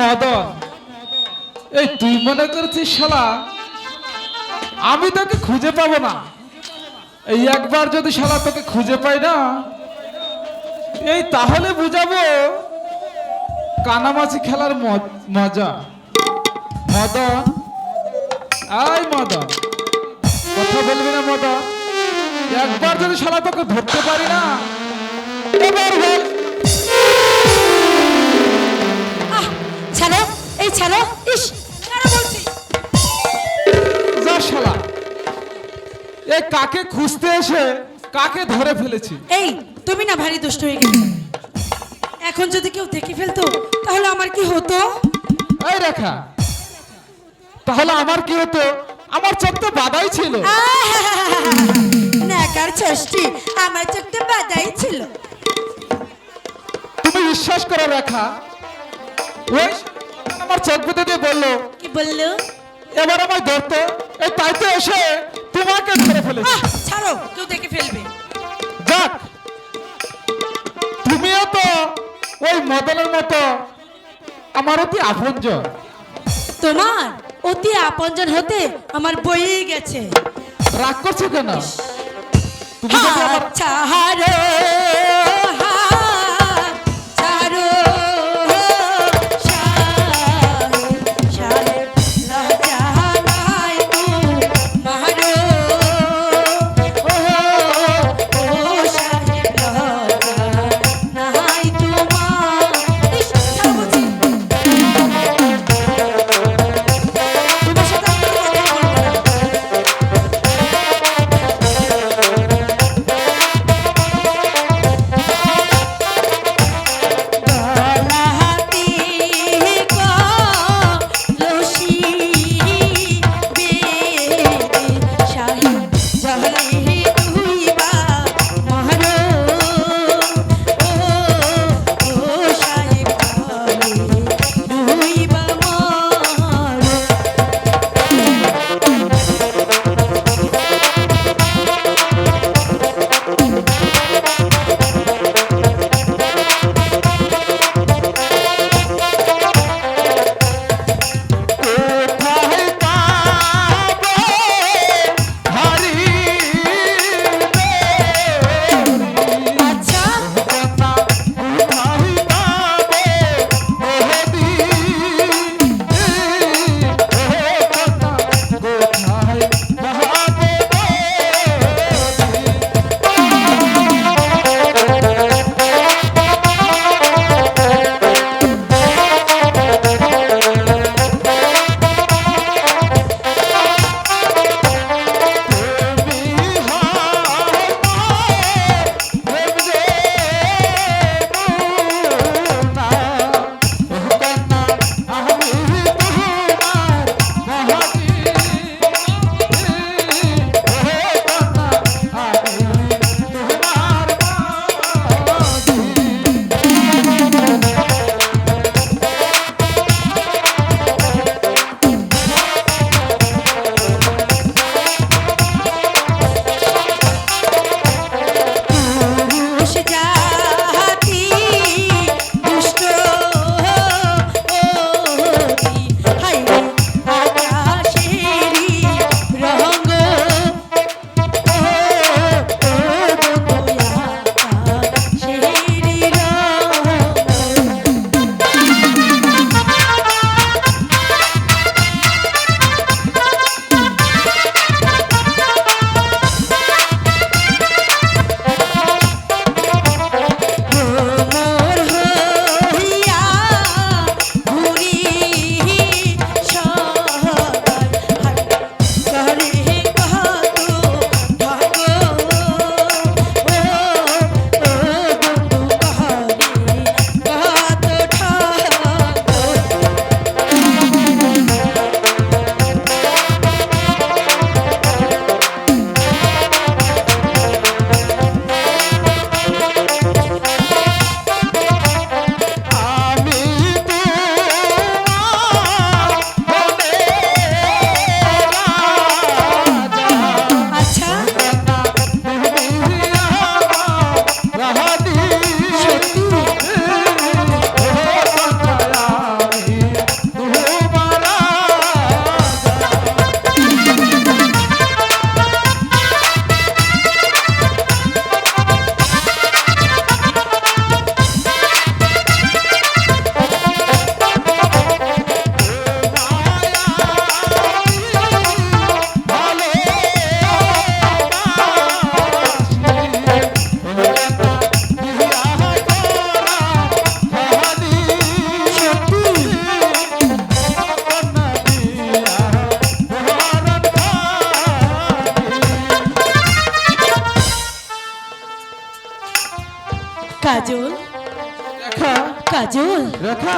মদন এই তুই মনে করছিস শালা, আমি তোকে খুঁজে পাবো না। এই একবার যদি শালা তোকে খুঁজে পাই না, এই তাহলে বুঝাবো কানামাছি খেলার মজা মদন আই মদন। কথা বলবি না মদন। একবার যদি শালা তোকে ধরতে পারি না ছাড়ো। ইস। ছাড়ো বলছি যা শালা। এ কাকে খুঁজতে এসে কাকে ধরে ফেলেছি? এই তুমি না ভারী দুষ্ট হয়ে গেলে। এখন যদি কেউ দেখে ফেলতো তাহলে আমার কি হতো? এই রেখা তাহলে আমার কি হতো? আমার চোখ তো বাধাই ছিল। নাকার ষষ্ঠী আমার চোখটা বাদাই ছিল। তুমি বিশ্বাস করো রেখা। ওই আমার চোখ বেঁধে দিয়ে বলল কি বলল? এবার আমায় ধরতে এই তাই তো এসে তোমাকে ধরে ফেলেছি। ছাড়ো কেউ দেখে ফেলবে। যাক তুমিও তো ওই মদনের মতো আমার অতি আপনজন। তোমার অতি আপনজন হতে আমার বইয়ে গেছে। রাগ করছ কেন? তুমি যদি আমার ছাড়ো। কাজল রেখা কাজল রেখা